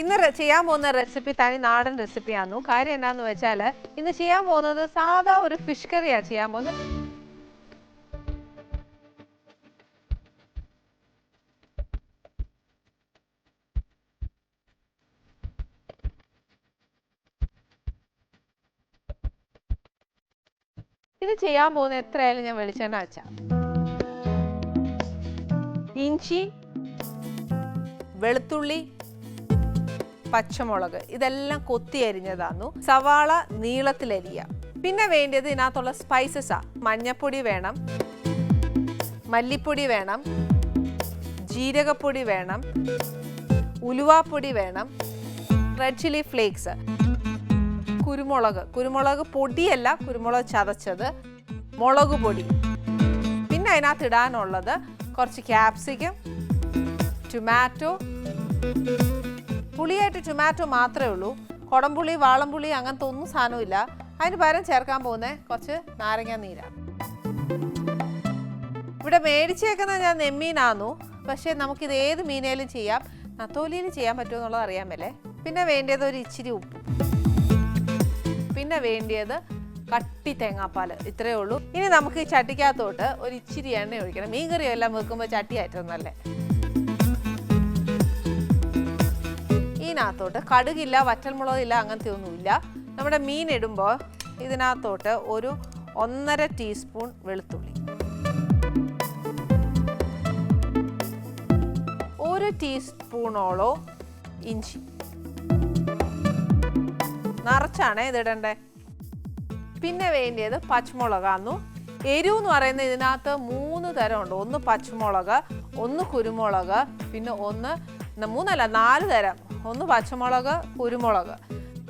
ഇന്ന് ചെയ്യാൻ പോകുന്ന റെസിപ്പി തനി നാടൻ റെസിപ്പിയാന്നു കാര്യം എന്താന്ന് വെച്ചാൽ ഇന്ന് ചെയ്യാൻ പോകുന്നത് സാധാ ഒരു ഫിഷ് കറിയാണ് ചെയ്യാൻ പോകുന്നത്. ഇത് ചെയ്യാൻ പോകുന്ന എത്രയായാലും ഞാൻ വെളിച്ചെണ്ണ വെച്ചാ ഇഞ്ചി വെളുത്തുള്ളി പച്ചമുളക് ഇതെല്ലാം കൊത്തി അരിഞ്ഞതാന്നു. സവാള നീളത്തിലരിയ പിന്നെ വേണ്ടത് ഇതിനകത്തുള്ള സ്പൈസസാ. മഞ്ഞപ്പൊടി വേണം. മല്ലിപ്പൊടി വേണം. ജീരകപ്പൊടി വേണം. ഉലുവാപ്പൊടി വേണം. റെഡ് ചില്ലി ഫ്ലേക്സ് കുരുമുളക്. കുരുമുളക് പൊടിയല്ല കുരുമുളക് ചതച്ചത് മുളക് പൊടി. പിന്നെ അതിനകത്ത് ഇടാനുള്ളത് കുറച്ച് ക്യാപ്സിക്കം ടൊമാറ്റോ പുളിയായിട്ട് ടൊമാറ്റോ മാത്രമേ ഉള്ളൂ. കുടംപുളി വാളംപുളി അങ്ങനത്തെ ഒന്നും സാധനമില്ല അതിന് പകരം ചേർക്കാൻ പോകുന്നത് കുറച്ച് നാരങ്ങ നീരാണ് ഇവിടെ മേടിച്ചേക്കുന്നത് ഞാൻ നെമ്മീനാന്നു. പക്ഷേ നമുക്കിത് ഏത് മീനേലും ചെയ്യാം. നത്തോലിയിൽ ചെയ്യാൻ പറ്റുമോ എന്നുള്ളത് അറിയാൻ മേലേ. പിന്നെ വേണ്ടത് ഒരു ഇച്ചിരി ഉപ്പ്. പിന്നെ വേണ്ടിയത് കട്ടി തേങ്ങാപ്പാൽ ഇത്രയേ ഉള്ളൂ. ഇനി നമുക്ക് ഈ ചട്ടിക്കകത്തോട്ട് ഒരു ഇച്ചിരി എണ്ണ ഒഴിക്കണം. മീൻകറി എല്ലാം വെക്കുമ്പോൾ ചട്ടി ആയിട്ടും നല്ലേ ഇതിനകത്തോട്ട് കടുകില്ല വറ്റൽമുളകില്ല അങ്ങനത്തെ ഒന്നുമില്ല. നമ്മുടെ മീൻ ഇടുമ്പോൾ ഇതിനകത്തോട്ട് ഒരു ഒന്നര ടീസ്പൂൺ വെളുത്തുള്ളി. ഒരു ടീസ്പൂണോളോ ഇഞ്ചി. നിറച്ചാണ് ഇതിടണ്ടേ. പിന്നെ വേണ്ടിയത് പച്ചമുളകാന്നു. എരിവ് എന്ന് പറയുന്നത് ഇതിനകത്ത് മൂന്ന് തരമുണ്ട്. ഒന്ന് പച്ചമുളക് ഒന്ന് കുരുമുളക് പിന്നെ ഒന്ന് മൂന്നല്ല നാല് തരം. ഒന്ന് പച്ചമുളക് കുരുമുളക്.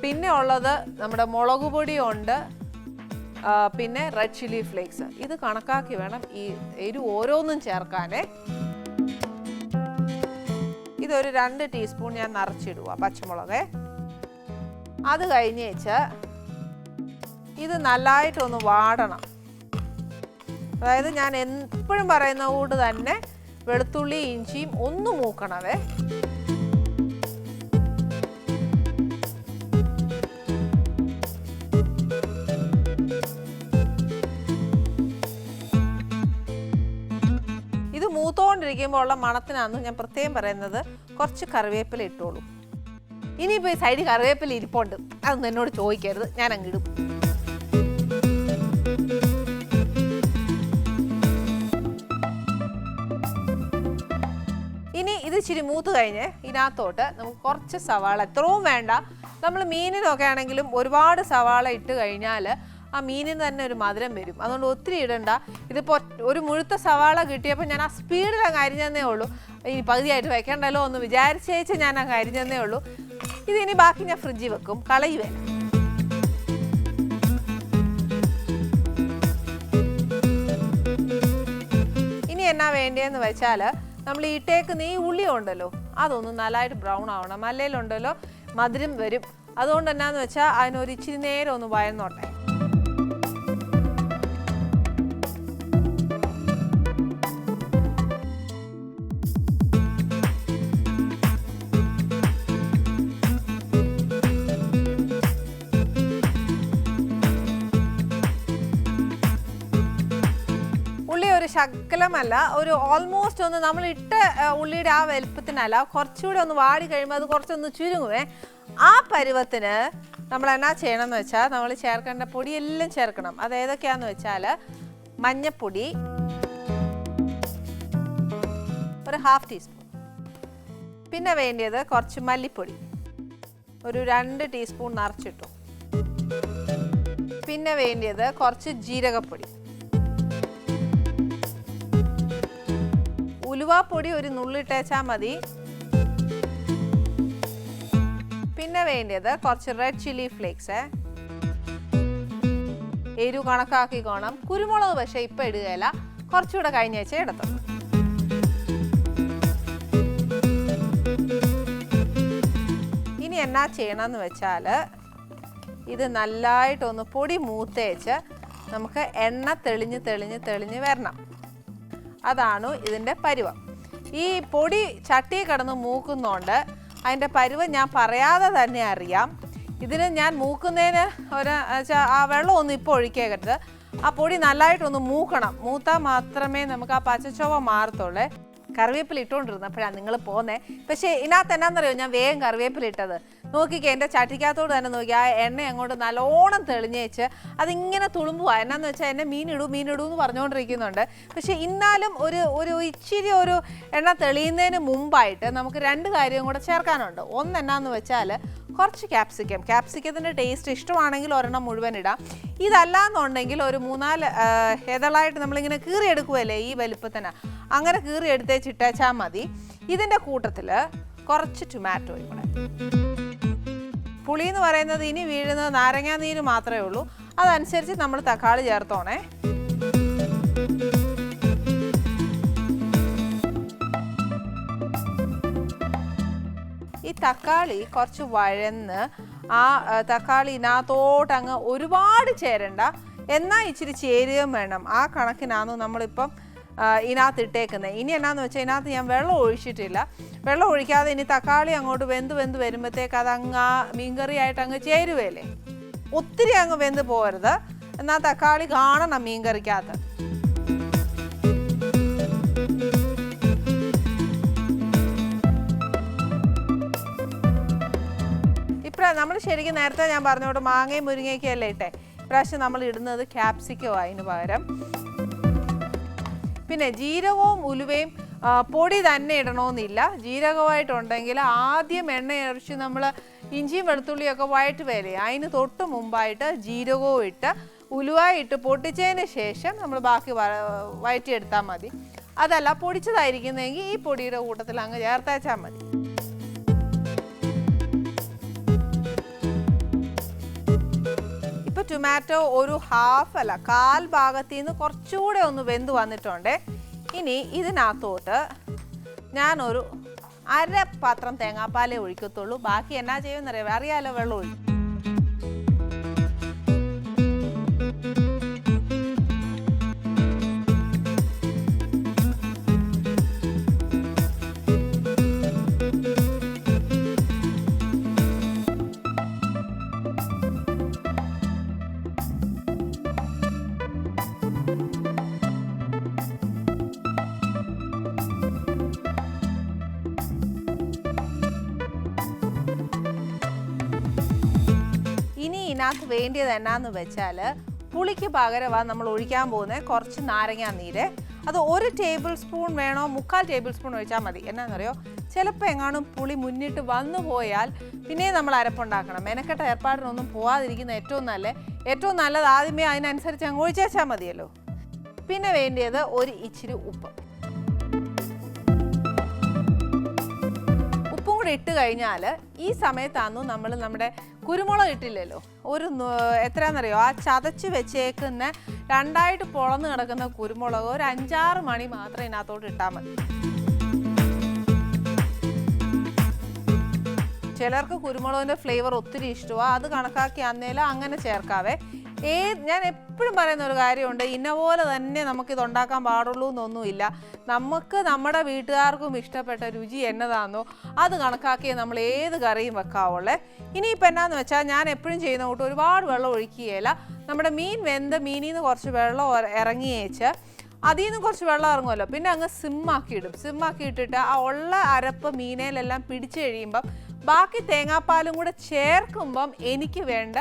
പിന്നെ ഉള്ളത് നമ്മുടെ മുളക് പൊടിയുണ്ട് പിന്നെ റെഡ് ചില്ലി ഫ്ലേക്സ് ഇത് കണക്കാക്കി വേണം ഈ എരിവ് ഓരോന്നും ചേർക്കാനേ. ഇതൊരു രണ്ട് ടീസ്പൂൺ ഞാൻ നിറച്ചിടുക പച്ചമുളക്. അത് കഴിഞ്ഞ് വെച്ച് ഇത് നല്ലതായിട്ടൊന്ന് വാടണം. അതായത് ഞാൻ എപ്പോഴും പറയുന്ന കൂട്ട് തന്നെ വെളുത്തുള്ളി ഇഞ്ചിയും ഒന്ന് മൂക്കണവേ. മൂത്തോണ്ടിരിക്കുമ്പോൾ ഉള്ള മണത്തിനാന്ന് ഞാൻ പ്രത്യേകം പറയുന്നത് കുറച്ച് കറിവേപ്പില ഇട്ടോളൂ. ഇനിയിപ്പോൾ ഈ സൈഡിൽ കറിവേപ്പില ഇരിപ്പുണ്ട്. അതൊന്നും എന്നോട് ചോദിക്കരുത്. ഞാൻ അങ്ങിടും ഇനി ഇത് ഇച്ചിരി മൂത്ത് കഴിഞ്ഞ് ഇതിനകത്തോട്ട് നമുക്ക് കുറച്ച് സവാള എത്രയും വേണ്ട. നമ്മൾ മീനിനൊക്കെ ആണെങ്കിലും ഒരുപാട് സവാള ഇട്ട് കഴിഞ്ഞാൽ ആ മീനിന് തന്നെ ഒരു മധുരം വരും. അതുകൊണ്ട് ഒത്തിരി ഇടണ്ട. ഇതിപ്പോൾ ഒരു മുഴുത്ത സവാള കിട്ടിയപ്പോൾ ഞാൻ ആ സ്പീഡിൽ അങ്ങ് അരിഞ്ഞതേ ഉള്ളൂ. ഇനി പകുതിയായിട്ട് വെക്കണ്ടല്ലോ എന്ന് വിചാരിച്ചേച്ച് ഞാൻ അങ്ങ് അരിഞ്ഞതേ ഉള്ളൂ. ഇതിനി ബാക്കി ഞാൻ ഫ്രിഡ്ജിൽ വെക്കും. കളയുവേ ഇനി എന്നാ വേണ്ടതെന്ന് വെച്ചാൽ നമ്മൾ ഇട്ടേക്കുന്ന നീ ഉള്ളി ഉണ്ടല്ലോ അതൊന്ന് നല്ലതായിട്ട് ബ്രൗൺ ആവണം. മല്ലയിലുണ്ടല്ലോ മധുരം വരും. അതുകൊണ്ട് എന്നാന്ന് വെച്ചാൽ അതിനൊരു ഇച്ചിരി നേരം ഒന്ന് വയന്നോട്ടെ. ശകലമല്ല ഒരു ഓൾമോസ്റ്റ് ഒന്ന് നമ്മൾ ഇട്ട ഉള്ളിയുടെ ആ വലുപ്പത്തിനല്ല കുറച്ചുകൂടി ഒന്ന് വാടി കഴിയുമ്പോൾ അത് കുറച്ചൊന്ന് ചുരുങ്ങുവേ. ആ പരുവത്തിന് നമ്മൾ എന്നാ ചെയ്യണം എന്ന് വെച്ചാൽ നമ്മൾ ചേർക്കേണ്ട പൊടിയെല്ലാം ചേർക്കണം. അത് ഏതൊക്കെയാന്ന് വെച്ചാൽ മഞ്ഞപ്പൊടി ഒരു ഹാഫ് ടീസ്പൂൺ പിന്നെ വേണ്ടിയത് കുറച്ച് മല്ലിപ്പൊടി ഒരു രണ്ട് ടീസ്പൂൺ നിറച്ചിട്ടു. പിന്നെ വേണ്ടിയത് കുറച്ച് ജീരകപ്പൊടി. ഉലുവാപ്പൊടി ഒരു നുള്ളിട്ടേച്ചാൽ മതി. പിന്നെ വേണ്ടത് കുറച്ച് റെഡ് ചില്ലി ഫ്ലേക്സ് എരിവ് കണക്കാക്കിക്കോണം. കുരുമുളക് പക്ഷേ ഇപ്പം ഇടുകയില്ല. കുറച്ചുകൂടെ കഴിഞ്ഞ ആഴ്ച എടുത്തു ഇനി എന്നാ ചെയ്യണമെന്ന് വെച്ചാൽ ഇത് നല്ലതായിട്ടൊന്ന് പൊടി മൂത്തേച്ച് നമുക്ക് എണ്ണ തെളിഞ്ഞ് തെളിഞ്ഞ് തെളിഞ്ഞ് വരണം. അതാണ് ഇതിന്റെ പരുവം. ഈ പൊടി ചട്ടി കിടന്ന് മൂക്കുന്നതുകൊണ്ട് അതിന്റെ പരുവം ഞാൻ പറയാതെ തന്നെ അറിയാം. ഇതിന് ഞാൻ മൂക്കുന്നതിന് ഒരു ആ വെള്ളം ഒന്ന് ഇപ്പോൾ ഒഴിക്കേക്കരുത്. ആ പൊടി നല്ലതായിട്ടൊന്ന് മൂക്കണം. മൂത്താൽ മാത്രമേ നമുക്ക് ആ പച്ചച്ചോവ മാറത്തുള്ളേ. കറിവേപ്പില ഇട്ടുകൊണ്ടിരുന്നപ്പോഴാണ് നിങ്ങൾ പോന്നേ. പക്ഷേ ഇതിനകത്ത് എന്നാന്നറിയോ ഞാൻ വേഗം കറിവേപ്പില ഇട്ടത്. നോക്കിക്കേ എന്റെ ചട്ടിക്കകത്തോട് തന്നെ നോക്കി ആ എണ്ണ അങ്ങോട്ട് നല്ലോണം തെളിഞ്ഞേച്ച് അതിങ്ങനെ തുളുമ്പുക എന്നാന്ന് വെച്ചാൽ എന്നെ മീനിടൂ മീനിടൂ എന്ന് പറഞ്ഞുകൊണ്ടിരിക്കുന്നുണ്ട്. പക്ഷേ ഇന്നാലും ഒരു ഒരു ഇച്ചിരി ഒരു എണ്ണ തെളിയുന്നതിന് മുമ്പായിട്ട് നമുക്ക് രണ്ട് കാര്യവും കൂടെ ചേർക്കാനുണ്ട്. ഒന്ന് എന്നാന്ന് വെച്ചാൽ കുറച്ച് ക്യാപ്സിക്കം. ക്യാപ്സിക്കത്തിന്റെ ടേസ്റ്റ് ഇഷ്ടമാണെങ്കിൽ ഒരെണ്ണം മുഴുവൻ ഇടാം. ഇതല്ല എന്നുണ്ടെങ്കിൽ ഒരു മൂന്നാൽ ഹെതളായിട്ട് നമ്മളിങ്ങനെ കീറിയെടുക്കുമല്ലേ ഈ വലുപ്പത്തിന്? അങ്ങനെ കീറിയെടുത്തേ ഇട്ടേച്ചാൽ മതി. ഇതിന്റെ കൂട്ടത്തിൽ കുറച്ച് ടൊമാറ്റോയും കൂടെ. പുളി എന്ന് പറയുന്നത് ഇനി വീഴുന്നത് നാരങ്ങാ നീര് മാത്രമേ ഉള്ളൂ. അതനുസരിച്ച് നമ്മൾ തക്കാളി ചേർത്തോണേ. ഈ തക്കാളി കുറച്ച് വഴന്ന് ആ തക്കാളി ഇതിനകത്തോട്ട് അങ്ങ് ഒരുപാട് ചേരണ്ട. എന്നാൽ ഇച്ചിരി ചേരുകയും വേണം. ആ കണക്കിനാണ് നമ്മളിപ്പം ഇതിനകത്ത് ഇട്ടേക്കുന്നത് ഇനി എന്നാന്ന് വെച്ചാൽ ഇതിനകത്ത് ഞാൻ വെള്ളം ഒഴിച്ചിട്ടില്ല. വെള്ളം ഒഴിക്കാതെ ഇനി തക്കാളി അങ്ങോട്ട് വെന്ത് വെന്ത് വരുമ്പോഴത്തേക്ക് അത് അങ്ങ് ആ മീൻകറിയായിട്ട് അങ്ങ് ചേരുവല്ലേ ഒത്തിരി അങ്ങ് വെന്ത് പോരുത് എന്നാൽ തക്കാളി കാണണം മീൻകറിക്കകത്ത്. നമ്മൾ ശരിക്കും നേരത്തെ ഞാൻ പറഞ്ഞോട്ട് മാങ്ങയും മുരിങ്ങയൊക്കെ അല്ലേ ഇട്ടെ? ഇപ്രാവശ്യം നമ്മൾ ഇടുന്നത് ക്യാപ്സിക്കോ അതിന് പകരം. പിന്നെ ജീരകവും ഉലുവയും പൊടി തന്നെ ഇടണമെന്നില്ല ജീരകമായിട്ടുണ്ടെങ്കിൽ ആദ്യം എണ്ണ ഒഴിച്ച് നമ്മൾ ഇഞ്ചിയും വെളുത്തുള്ളിയൊക്കെ വയറ്റ് വേലേ. അതിന് തൊട്ട് മുമ്പായിട്ട് ജീരകവും ഇട്ട് ഉലുവായി ഇട്ട് പൊട്ടിച്ചതിന് ശേഷം നമ്മൾ ബാക്കി വഴറ്റിയെടുത്താൽ മതി. അതല്ല പൊടിച്ചതായിരിക്കുന്നെങ്കിൽ ഈ പൊടിയുടെ കൂട്ടത്തിൽ അങ്ങ് ചേർത്തേച്ചാൽ മതി. ടൊമാറ്റോ ഒരു ഹാഫ് അല്ല കാൽ ഭാഗത്തു നിന്ന് കുറച്ചുകൂടെ ഒന്ന് വെന്ത് വന്നിട്ടുണ്ട്. ഇനി ഇതിനകത്തോട്ട് ഞാനൊരു അര പാത്രം തേങ്ങാപ്പാലേ ഒഴിക്കത്തുള്ളൂ. ബാക്കി എന്നാ ചെയ്യുമെന്നറിയാം അറിയാലോ വെള്ളം ഒഴി ഇതിനകത്ത് വേണ്ടിയത് എന്നാന്ന് വെച്ചാൽ പുളിക്ക് പകരമാണ് നമ്മൾ ഒഴിക്കാൻ പോകുന്നത് കുറച്ച് നാരങ്ങാ നീര്. അത് ഒരു ടേബിൾ സ്പൂൺ വേണോ മുക്കാൽ ടേബിൾ സ്പൂൺ ഒഴിച്ചാൽ മതി. എന്നാണെന്നറിയോ ചിലപ്പോൾ എങ്ങാനും പുളി മുന്നിട്ട് വന്നു പോയാൽ പിന്നെ നമ്മൾ അരപ്പുണ്ടാക്കണം. മെനക്കെട്ട ഏർപ്പാടിനൊന്നും പോവാതിരിക്കുന്ന ഏറ്റവും നല്ല ഏറ്റവും നല്ലത് ആദ്യമേ അതിനനുസരിച്ച് അങ്ങ് ഒഴിച്ചേച്ചാൽ മതിയല്ലോ. പിന്നെ വേണ്ടിയത് ഒരു ഇച്ചിരി ഉപ്പ്. ഉപ്പും കൂടെ ഇട്ട് കഴിഞ്ഞാൽ ഈ സമയത്താണ് നമ്മൾ നമ്മുടെ കുരുമുളക് ഇട്ടില്ലല്ലോ? ഒരു എത്രയാണെന്നറിയോ? ആ ചതച്ച് വെച്ചേക്കുന്ന രണ്ടായിട്ട് പൊളന്ന് കിടക്കുന്ന കുരുമുളക് ഒരു അഞ്ചാറ് മണി മാത്രം ഇതിനകത്തോട്ട് ഇട്ടാൽ മതി. ചിലർക്ക് കുരുമുളകിന്റെ ഫ്ലേവർ ഒത്തിരി ഇഷ്ടമാണ് അത് കണക്കാക്കി അന്നേലും അങ്ങനെ ചേർക്കാവേ. ഏ ഞാൻ എപ്പോഴും പറയുന്ന ഒരു കാര്യമുണ്ട് ഇന്ന പോലെ തന്നെ നമുക്കിത് ഉണ്ടാക്കാൻ പാടുള്ളൂ എന്നൊന്നുമില്ല. നമുക്ക് നമ്മുടെ വീട്ടുകാർക്കും ഇഷ്ടപ്പെട്ട രുചി എന്നതാണോ അത് കണക്കാക്കി നമ്മൾ ഏത് കറിയും വെക്കാവുള്ളേ. ഇനിയിപ്പോൾ എന്നാന്ന് വെച്ചാൽ ഞാൻ എപ്പോഴും ചെയ്യുന്ന കൂട്ട് ഒരുപാട് വെള്ളം ഒഴിക്കുകയില്ല. നമ്മുടെ മീൻ വെന്ത് മീനിൽ നിന്ന് കുറച്ച് വെള്ളം ഇറങ്ങിയേച്ച് അതിൽ നിന്ന് കുറച്ച് വെള്ളം ഇറങ്ങുമല്ലോ. പിന്നെ അങ്ങ് സിമ്മാക്കി ഇടും സിമ്മാക്കി ഇട്ടിട്ട് ആ ഉള്ള അരപ്പ് മീനയിലെല്ലാം പിടിച്ചു കഴിയുമ്പം ബാക്കി തേങ്ങാപ്പാലും കൂടെ ചേർക്കുമ്പം എനിക്ക് വേണ്ട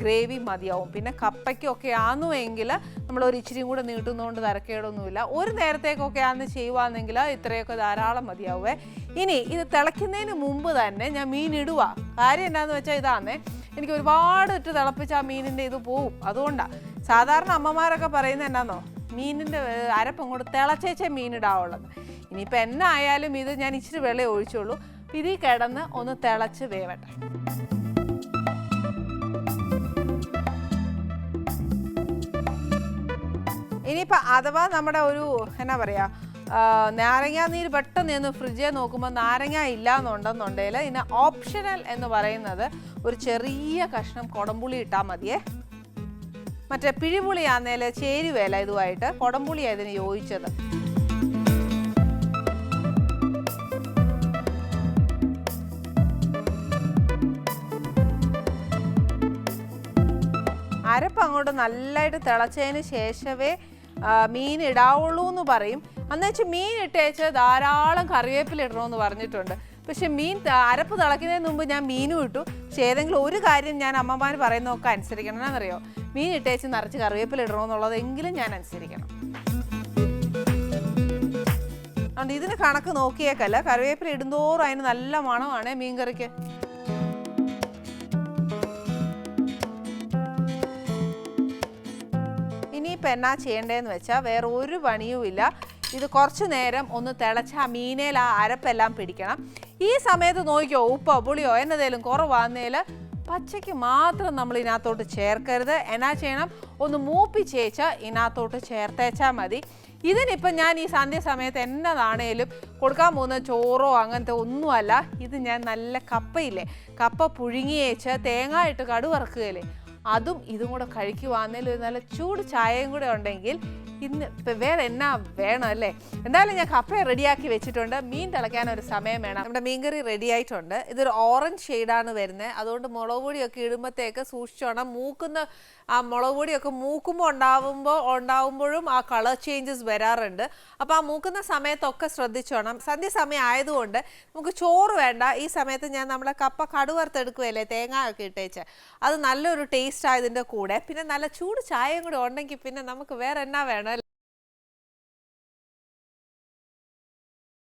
ഗ്രേവി മതിയാവും. പിന്നെ കപ്പയ്ക്കൊക്കെ ആണെന്നുവെങ്കിൽ നമ്മൾ ഒരു ഇച്ചിരിയും കൂടെ നീട്ടുന്നതുകൊണ്ട് തരക്കേടൊന്നുമില്ല. ഒരു നേരത്തേക്കൊക്കെ ആന്ന് ചെയ്യുവാണെങ്കിൽ ഇത്രയൊക്കെ ധാരാളം മതിയാവേ. ഇനി ഇത് തിളയ്ക്കുന്നതിന് മുമ്പ് തന്നെ ഞാൻ മീൻ ഇടുക കാര്യം എന്താണെന്ന് വെച്ചാൽ ഇതാന്നേ. എനിക്ക് ഒരുപാട് ഇട്ട് തിളപ്പിച്ച് ആ മീനിന്റെ ഇത് പോവും. അതുകൊണ്ടാണ് സാധാരണ അമ്മമാരൊക്കെ പറയുന്നത് എന്നാന്നോ മീനിന്റെ അരപ്പം കൊണ്ട് തിളച്ചേച്ചേ മീനിടാവുള്ളത്. ഇനിയിപ്പോൾ എന്നായാലും ഇത് ഞാൻ ഇച്ചിരി വെള്ളം ഒഴിച്ചുള്ളൂ. ഇതിൽ കിടന്ന് ഒന്ന് തിളച്ച് വേവട്ടെ. ഇനിയിപ്പോൾ അഥവാ നമ്മുടെ ഒരു എന്നാ പറയുക നാരങ്ങ നീര് പെട്ടെന്ന് നിന്ന് ഫ്രിഡ്ജിൽ നോക്കുമ്പോൾ നാരങ്ങ ഇല്ല എന്നുണ്ടെന്നുണ്ടെങ്കിൽ ഇതിന് ഓപ്ഷണൽ എന്ന് പറയുന്നത് ഒരു ചെറിയ കഷ്ണം കുടംപുളി ഇട്ടാൽ മതിയേ. മറ്റേ പിഴിപുളിയാന്നേൽ ചേരുവേല ഇതുമായിട്ട് കുടംപുളിയാണ് ഇതിന് യോജിച്ചത്. അരപ്പ് അങ്ങോട്ട് നല്ലതായിട്ട് തിളച്ചതിന് ശേഷമേ മീൻ ഇടാവുള്ളൂ എന്ന് പറയും. അന്ന് വെച്ച് മീൻ ഇട്ടേച്ച് ധാരാളം കറിവേപ്പില ഇടണമെന്ന് പറഞ്ഞിട്ടുണ്ട്. പക്ഷെ മീൻ അരപ്പ് തിളയ്ക്കുന്നതിന് മുമ്പ് ഞാൻ മീനും ഇട്ടു. പക്ഷെ ഏതെങ്കിലും ഒരു കാര്യം ഞാൻ അമ്മമാർ പറയുന്നതൊക്കെ അനുസരിക്കണം. എന്നറിയോ മീൻ ഇട്ടേച്ച് നിറച്ച് കറിവേപ്പില ഇടണമെന്നുള്ളത് എങ്കിലും ഞാൻ അനുസരിക്കണം. അതുകൊണ്ട് ഇതിന് കണക്ക് നോക്കിയേക്കല്ല. കറിവേപ്പില ഇടുന്തോറും അതിന് നല്ല മണമാണ് മീൻകറിക്ക്. ഇനിയിപ്പോൾ എന്നാ ചെയ്യേണ്ടതെന്ന് വെച്ചാൽ വേറെ ഒരു പണിയുമില്ല. ഇത് കുറച്ച് നേരം ഒന്ന് തിളച്ച ആ മീനേൽ ആ അരപ്പെല്ലാം പിടിക്കണം. ഈ സമയത്ത് നോക്കിയോ ഉപ്പോ പുളിയോ എന്നതേലും കുറവാന്നേൽ പച്ചയ്ക്ക് മാത്രം നമ്മൾ ഇതിനകത്തോട്ട് ചേർക്കരുത്. എന്നാ ചെയ്യണം? ഒന്ന് മൂപ്പിച്ചേച്ച് ഇതിനകത്തോട്ട് ചേർത്തേച്ചാൽ മതി. ഇതിനിപ്പം ഞാൻ ഈ സന്ധ്യ സമയത്ത് എന്നതാണേലും കൊടുക്കാൻ പോകുന്ന ചോറോ അങ്ങനത്തെ ഒന്നുമല്ല. ഇത് ഞാൻ നല്ല കപ്പയില്ലേ? കപ്പ പുഴുങ്ങിയേച്ച് തേങ്ങ ഇട്ട് കടുവറക്കുകയില്ലേ? അതും ഇതും കൂടെ കഴിക്കുവാന്നേലും ഒരു നല്ല ചൂട് ചായയും കൂടെ ഉണ്ടെങ്കിൽ ഇന്ന് ഇപ്പം വേറെ എന്നാ വേണം അല്ലേ? എന്തായാലും ഞാൻ കപ്പ റെഡിയാക്കി വെച്ചിട്ടുണ്ട്. മീൻ തിളയ്ക്കാൻ ഒരു സമയം വേണം. നമ്മുടെ മീൻകറി റെഡി ആയിട്ടുണ്ട്. ഇതൊരു ഓറഞ്ച് ഷെയ്ഡാണ് വരുന്നത് അതുകൊണ്ട് മുളക് പൊടിയൊക്കെ ഇടുമ്പോഴത്തേക്ക് സൂക്ഷിച്ചോണം. മൂക്കുന്ന ആ മുളക് പൊടിയൊക്കെ മൂക്കുമ്പോൾ ഉണ്ടാവുമ്പോൾ ഉണ്ടാവുമ്പോഴും ആ കളർ ചേഞ്ചസ് വരാറുണ്ട്. അപ്പോൾ ആ മൂക്കുന്ന സമയത്തൊക്കെ ശ്രദ്ധിച്ചോണം. സന്ധ്യ സമയം ആയതുകൊണ്ട് നമുക്ക് ചോറ് വേണ്ട. ഈ സമയത്ത് ഞാൻ നമ്മളെ കപ്പ കടുവറുത്തെടുക്കുകയല്ലേ തേങ്ങ ഒക്കെ ഇട്ടേച്ച്. അത് നല്ലൊരു ടേസ്റ്റ് ആയതിന്റെ കൂടെ. പിന്നെ നല്ല ചൂട് ചായയും കൂടെ ഉണ്ടെങ്കിൽ പിന്നെ നമുക്ക് വേറെ എന്നാ വേണം?